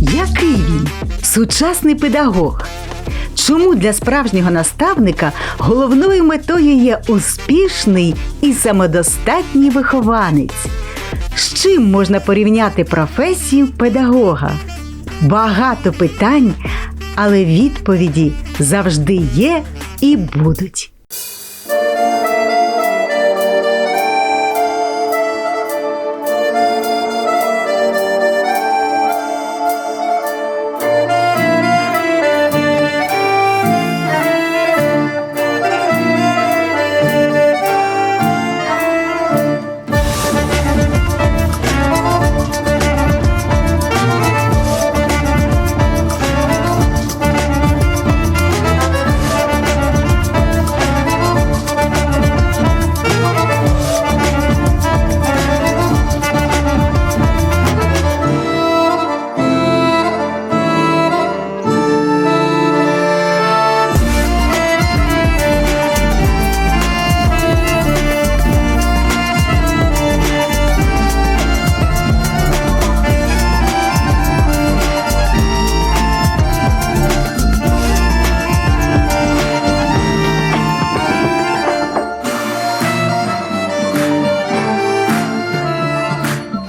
Який він сучасний педагог. Чому для справжнього наставника головною метою є успішний і самодостатній вихованець? З чим можна порівняти професію педагога? Багато питань, але відповіді завжди є і будуть.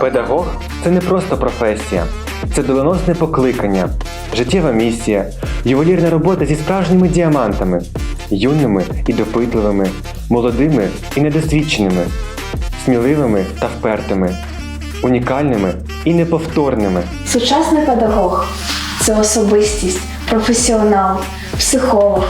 Педагог це не просто професія, це доленосне покликання, життєва місія, ювелірна робота зі справжніми діамантами, юними і допитливими, молодими і недосвідченими, сміливими та впертими, унікальними і неповторними. Сучасний педагог це особистість, професіонал, психолог,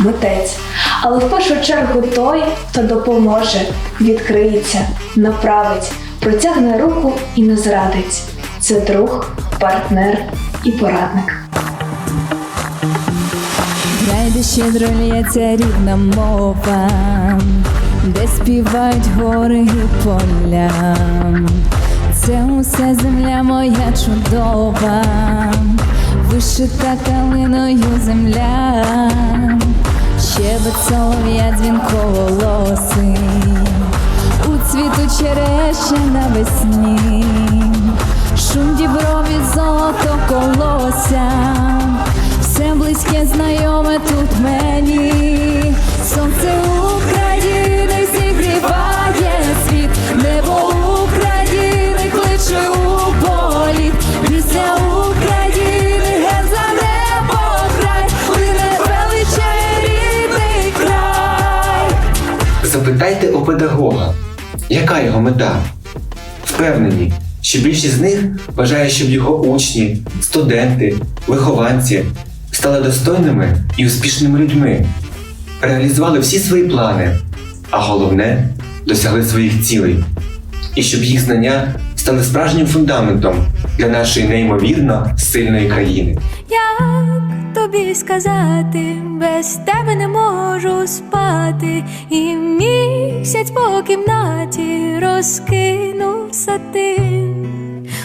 митець. Але в першу чергу той, хто допоможе, відкриється, направить, протягне руку і не зрадить. Це друг, партнер і порадник. Край, де щедро лється рідна мова, де співають гори і поля. Це усе земля моя чудова, вишита калиною земля, щебет солов'я дзвінковолосий, у цвіту череші навесні, шум діброві золото колося, все близьке знайоме тут мені, сонце України зігріває його мета? Впевнені, що більшість з них бажає, щоб його учні, студенти, вихованці стали достойними і успішними людьми, реалізували всі свої плани, а головне досягли своїх цілей, і щоб їх знання стали справжнім фундаментом для нашої неймовірно сильної країни. Як тобі сказати, без тебе не можу спати, і місяць по кімнаті розкинув сатин.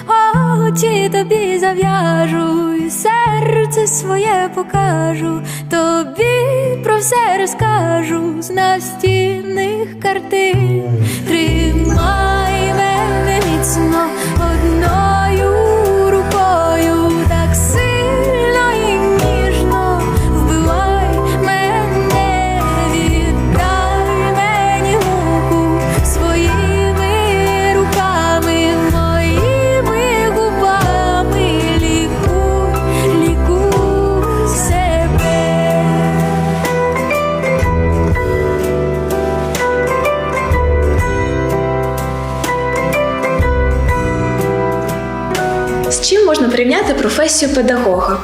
Очі тобі зав'яжу, і серце своє покажу, тобі про все розкажу з настінних картин. Тримай мене міцно порівняти професію педагога?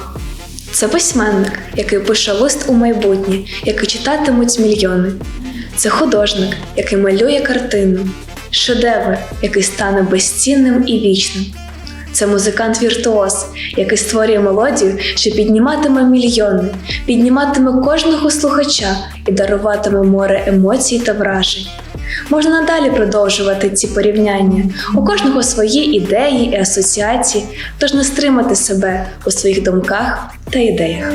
Це письменник, який пише лист у майбутнє, який читатимуть мільйони. Це художник, який малює картину, шедевр, який стане безцінним і вічним. Це музикант-віртуоз, який створює мелодію, що підніматиме мільйони, підніматиме кожного слухача і даруватиме море емоцій та вражень. Можна надалі продовжувати ці порівняння. У кожного свої ідеї і асоціації, тож не стримати себе у своїх думках та ідеях.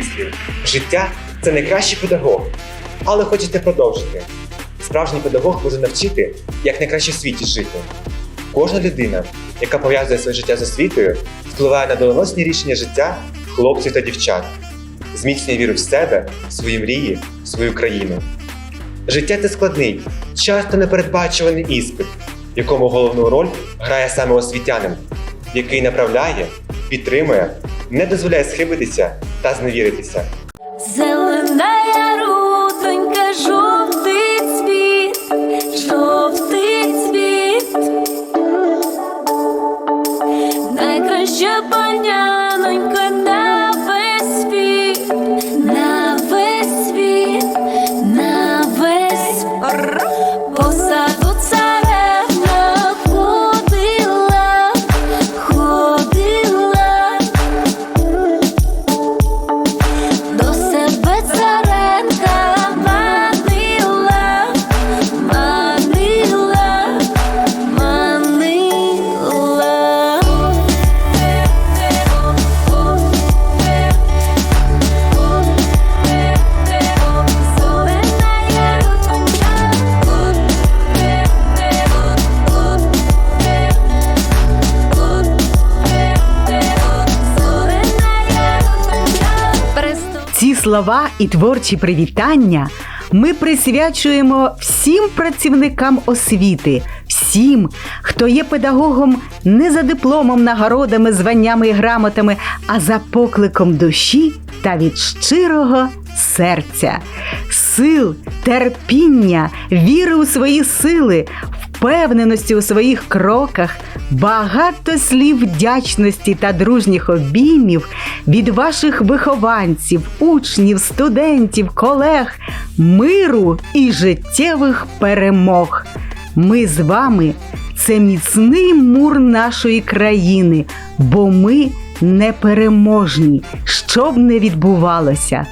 Вислів життя це найкращий педагог. Але хочете продовжити. Справжній педагог може навчити, як найкраще в світі жити. Кожна людина, яка пов'язує своє життя з освітою, впливає на доленосні рішення життя хлопців та дівчат, зміцнює віру в себе, свої мрії, свою країну. Життя це складний, часто непередбачуваний іспит, в якому головну роль грає саме освітянин, який направляє, підтримує, не дозволяє схибитися та зневіритися. Зелена рутонька, жовтий цвіт, жовтий цвіт. Найкраща панянонька слова і творчі привітання ми присвячуємо всім працівникам освіти, всім, хто є педагогом не за дипломом, нагородами, званнями і грамотами, а за покликом душі та від щирого серця, сил, терпіння, віри у свої сили, впевненості у своїх кроках, багато слів вдячності та дружніх обіймів від ваших вихованців, учнів, студентів, колег, миру і життєвих перемог. Ми з вами це міцний мур нашої країни, бо ми непереможні, що б не відбувалося.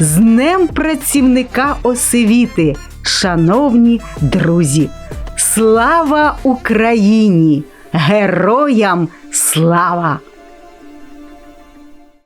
З Днем працівника освіти, шановні друзі! Слава Україні! Героям слава!